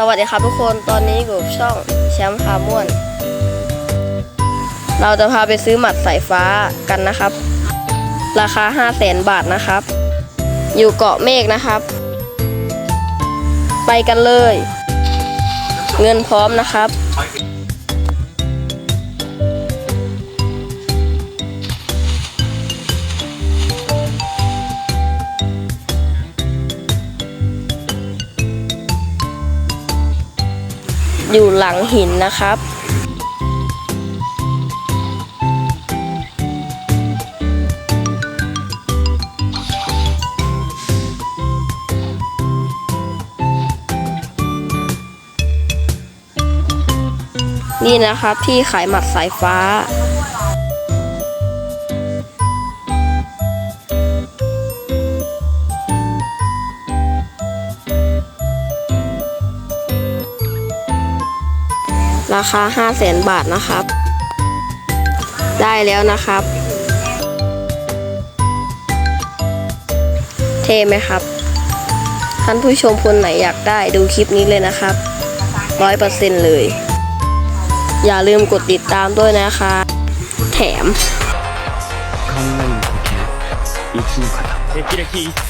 สวัสดีครับทุกคนตอนนี้อยู่ช่องแชมป์พาม่วน เราจะพาไปซื้อหมัดสายฟ้ากันนะครับ ราคา 5 0 0แสนบาทนะครับ อยู่เกาะเมฆนะครับ ไปกันเลย เงินพร้อมนะครับ อยู่หลังหินนะครับ นี่นะครับที่ขายหมัดสายฟ้า ราคา 5 0 0แสนบาทนะครับ ได้แล้วนะครับ เท่ไหมครับ ท่านผู้ชมคนไหนอยากได้ดูคลิปนี้เลยนะครับ ร้อยเปอร์เซ็นต์เลย อย่าลืมกดติดตามด้วยนะคะ แถม 考える呼吸いつもから霹靂一閃